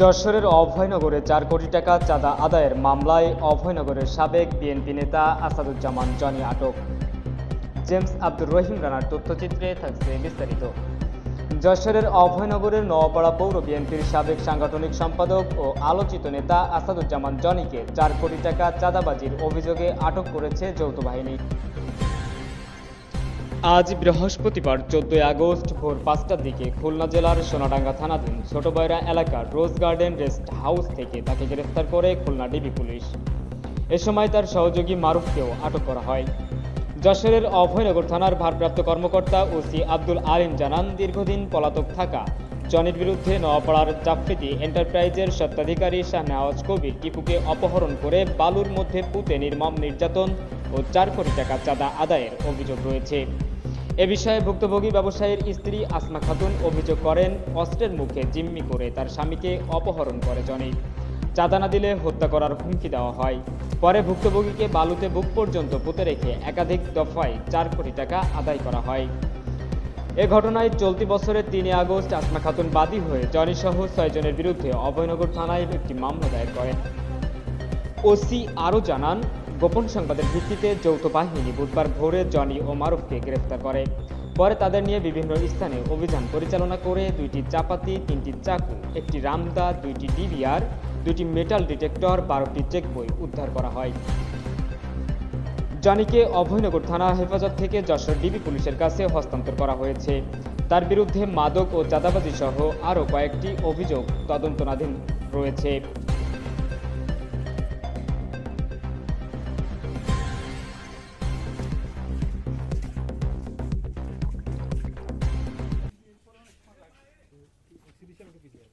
যশোরের অভয়নগরে চার কোটি টাকা চাঁদা আদায়ের মামলায় অভয়নগরের সাবেক বিএনপি নেতা আসাদুজ্জামান জনি আটক। জেমস আব্দুর রহিম রানার তথ্যচিত্রে থাকছে বিস্তারিত। যশোরের অভয়নগরের নওয়াপাড়া পৌর বিএনপির সাবেক সাংগঠনিক সম্পাদক ও আলোচিত নেতা আসাদুজ্জামান জনিকে চার কোটি টাকা চাঁদাবাজির অভিযোগে আটক করেছে যৌথ বাহিনী। আজ বৃহস্পতিবার চোদ্দই আগস্ট ভোর পাঁচটার দিকে খুলনা জেলার সোনাডাঙ্গা থানাধীন ছোটবয়রা এলাকার রোজ গার্ডেন রেস্ট হাউস থেকে তাকে গ্রেফতার করে খুলনা ডিবি পুলিশ। এ সময় তার সহযোগী মারুফকেও আটক করা হয়। যশোরের অভয়নগর থানার ভারপ্রাপ্ত কর্মকর্তা ওসি আব্দুল আলিম জানান, দীর্ঘদিন পলাতক থাকা জনির বিরুদ্ধে নওয়াপাড়ার জাফরিদি এন্টারপ্রাইজের স্বত্বাধিকারী শাহনেওয়াজ কবির টিপুকে অপহরণ করে বালুর মধ্যে পুঁতে নির্মম নির্যাতন ও চার কোটি টাকা চাঁদা আদায়ের অভিযোগ রয়েছে। এ বিষয়ে ভুক্তভোগী ব্যবসায়ীর স্ত্রী আসমা খাতুন অভিযোগ করেন, অস্ত্রের মুখে জিম্মি করে তার স্বামীকে অপহরণ করে জনি। চাঁদা না দিলে হত্যা করার হুমকি দেওয়া হয়। পরে ভুক্তভোগীকে বালুতে বুক পর্যন্ত পুঁতে রেখে একাধিক দফায় চার কোটি টাকা আদায় করা হয়। এ ঘটনায় চলতি বছরের তিনই আগস্ট আসমা খাতুন বাদী হয়ে জনি সহ ছয়জনের বিরুদ্ধে অভয়নগর থানায় একটি মামলা দায়ের করেন। ওসি আরও জানান গোপন সংবাদের ভিত্তিতে যৌথ বাহিনী বুধবার ভোরে জনি ও মারুফকে গ্রেফতার করে। পরে তাদের নিয়ে বিভিন্ন স্থানে অভিযান পরিচালনা করে দুইটি চাপাতি, তিনটি চাকু, একটি রামদা, দুইটি ডিবিআর দুইটি মেটাল ডিটেক্টর, বারোটি চেক বই উদ্ধার করা হয়। জনিকে অভয়নগর থানা হেফাজত থেকে যশোর ডিবি পুলিশের কাছে হস্তান্তর করা হয়েছে। তার বিরুদ্ধে মাদক ও চাঁদাবাজি সহ আরও কয়েকটি অভিযোগ তদন্তনাধীন রয়েছে। সিরিজের কিছু পিছিয়ে